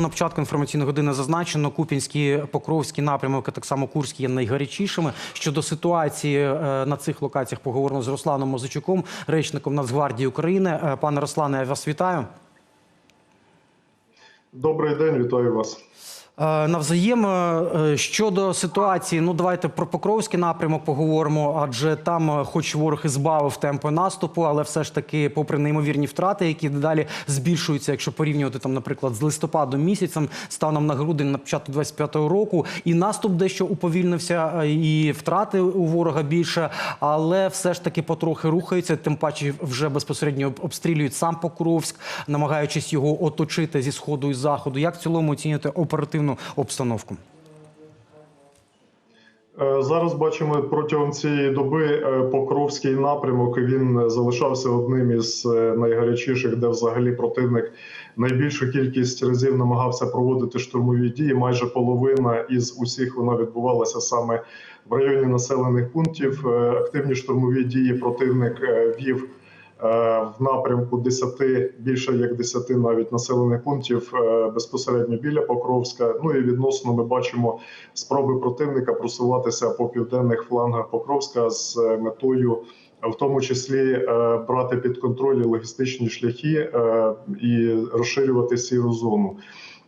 На початку інформаційної години зазначено, купінські Покровський напрямок, так само Курський є найгарячішими. Щодо ситуації е, на цих локаціях поговоримо з Русланом Мозичуком, речником Нацгвардії України. Е, Пане Руслане, я вас вітаю. Добрий день, вітаю вас. Е, Навзаєм е, щодо ситуації, ну давайте про Покровський напрямок поговоримо, адже там, е, хоч ворог і збавив темпи наступу, але все ж таки, попри неймовірні втрати, які дедалі збільшуються, якщо порівнювати там, наприклад, з листопадом місяцем, станом на грудень на початку 25-го року, і наступ дещо уповільнився, і втрати у ворога більше, але все ж таки потрохи рухається. Тим паче вже безпосередньо обстрілюють сам Покровськ, намагаючись його оточити зі сходу і заходу. Як в цілому оцінюєте оперативну обстановку? Е, Зараз бачимо протягом цієї доби е, Покровський напрямок. Він залишався одним із е, найгарячіших, де взагалі противник найбільшу кількість разів намагався проводити штурмові дії. Майже половина із усіх вона відбувалася саме в районі населених пунктів. Активні штурмові дії противник вів. Е, В напрямку 10, більше як 10 навіть населених пунктів е, безпосередньо біля Покровська. Ну і відносно ми бачимо спроби противника просуватися по південних флангах Покровська з е, метою, в тому числі брати під контроль логістичні шляхи і розширювати сіру зону.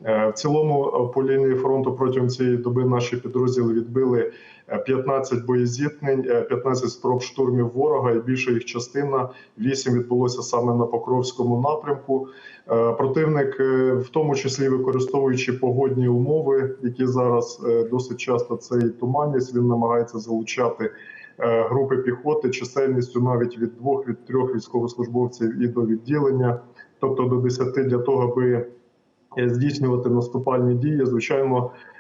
В цілому по лінії фронту протягом цієї доби наші підрозділи відбили 15 боєзіткнень, е, 15 спроб штурмів ворога, і більша їх частина 8 відбулося саме на Покровському напрямку. Е, Противник, е, в тому числі використовуючи погодні умови, які зараз е, досить часто це і туманність, він намагається залучати е, групи піхоти чисельністю навіть від двох від трьох військовослужбовців і до відділення, тобто до 10 для того, аби е, здійснювати наступальні дії. Звичайно, е,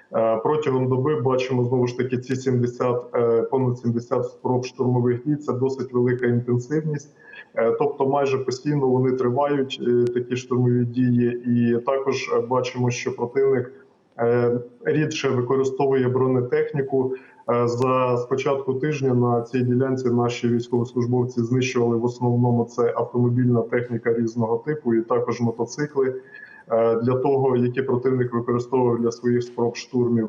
протягом доби бачимо знову ж таки ці 70, е, понад 70 спроб штурмових дій. Це досить велика інтенсивність. Е, Тобто, майже постійно вони тривають е, такі штурмові дії, і також е, бачимо, що противник е, рідше використовує бронетехніку. Е, За спочатку тижня на цій ділянці наші військовослужбовці знищували в основному це автомобільна техніка різного типу, і також мотоцикли е, для того, які противник використовував для своїх спроб штурмів.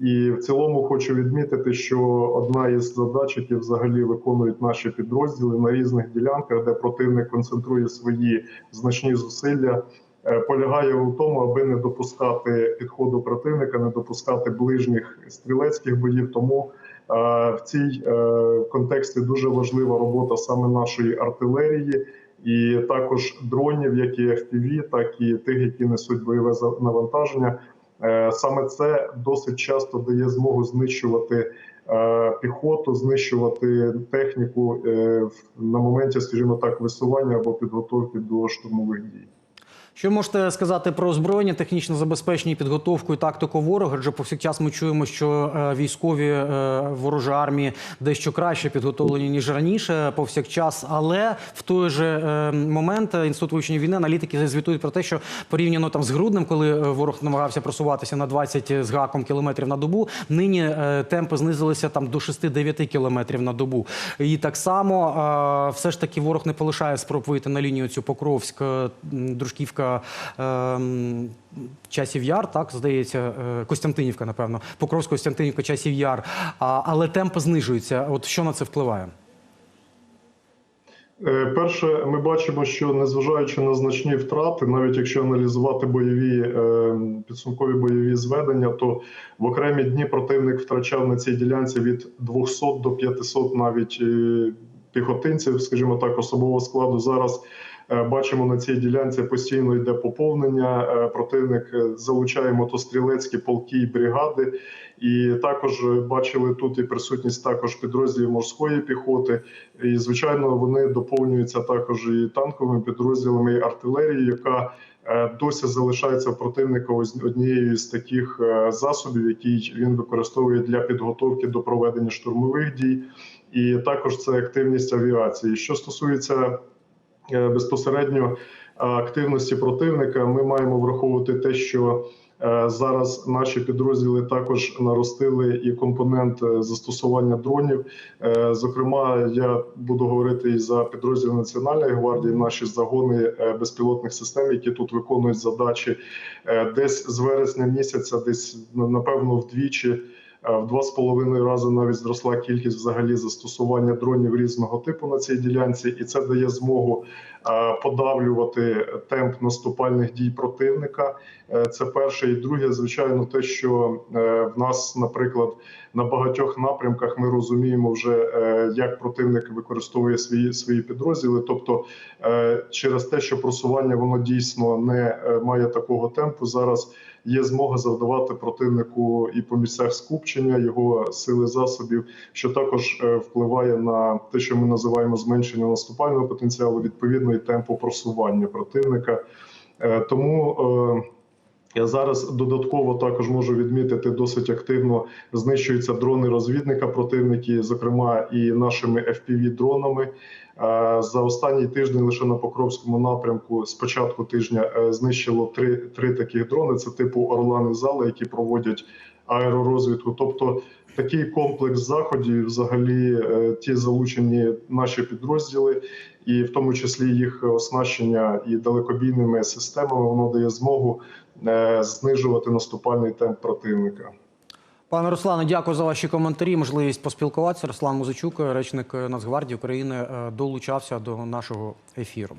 І в цілому хочу відмітити, що одна із задач, які взагалі виконують наші підрозділи на різних ділянках, де противник концентрує свої значні зусилля, е, полягає у тому, аби не допускати підходу противника, не допускати ближніх стрілецьких боїв. Тому е, в цій е, контексті дуже важлива робота саме нашої артилерії. І також дронів, як і FPV, так і тих, які несуть бойове навантаження. Е, Саме це досить часто дає змогу знищувати е, піхоту, знищувати техніку е, на моменті, скажімо так, висування або підготовки до штурмових дій. Що можете сказати про озброєння, технічне забезпечення, підготовку і тактику ворога? Адже повсякчас ми чуємо, що е, військові е, ворожої армії дещо краще підготовлені ніж раніше, повсякчас. Але в той же е, момент інститут вивчення війни аналітики звітують про те, що порівняно там з груднем, коли ворог намагався просуватися на 20 з гаком кілометрів на добу, нині темпи знизилися там до 6-9 кілометрів на добу. І так само все ж таки ворог не полишає спроб вийти на лінію цю Покровськ, Дружківка, е, Часів Яр, так здається, е, Костянтинівка, напевно, Покровськ, Костянтинівка, Часів Яр. Але темпи знижуються. От що на це впливає? Е, Перше, ми бачимо, що незважаючи на значні втрати, навіть якщо аналізувати бойові е, підсумкові бойові зведення, то в окремі дні противник втрачав на цій ділянці від 200 до 500 навіть піхотинців, скажімо так, особового складу. Зараз бачимо на цій ділянці постійно йде поповнення. Е, Противник е, залучає мотострілецькі полки і бригади. І також е, бачили тут і присутність також підрозділів морської піхоти. І звичайно, вони доповнюються також і танковими підрозділами і артилерією, яка е, досі залишається противника однією з таких е, засобів, які він використовує для підготовки до проведення штурмових дій, і також це активність авіації. Що стосується е, безпосередньо е, активності противника, ми маємо враховувати те, що Е, Зараз наші підрозділи також наростили і компонент е, застосування дронів. Е, Зокрема, я буду говорити і за підрозділ Національної гвардії, наші загони е, безпілотних систем, які тут виконують задачі. Е, Десь з вересня місяця, десь напевно вдвічі. Е, В два з половиною рази навіть зросла кількість взагалі застосування дронів різного типу на цій ділянці, і це дає змогу е, подавлювати темп наступальних дій противника. Е, Це перше і друге, звичайно, те, що в нас, наприклад, на багатьох напрямках ми розуміємо вже, як противник використовує свої свої підрозділи. Тобто, через те, що просування воно дійсно не має такого темпу, зараз є змога завдавати противнику і по місцях скупчення його сили засобів, що також е, впливає на те, що ми називаємо зменшення наступального потенціалу, відповідно і темпу просування противника. Е, Тому е, зараз додатково також можу відмітити досить активно знищуються дрони розвідника противники, зокрема і нашими fpv дронами. Е, За останній тиждень лише на Покровському напрямку з початку тижня е, знищило три, три таких дрони. Це типу Орлани зали, які проводять аеророзвідку. Тобто такий комплекс заходів, взагалі, е, ті залучені наші підрозділи, і в тому числі їх оснащення і далекобійними системами, воно дає змогу е, знижувати наступальний темп противника. Пане Руслане, дякую за ваші коментарі. Можливість поспілкуватися. Руслан Музичук, речник Нацгвардії України, е, долучався до нашого ефіру.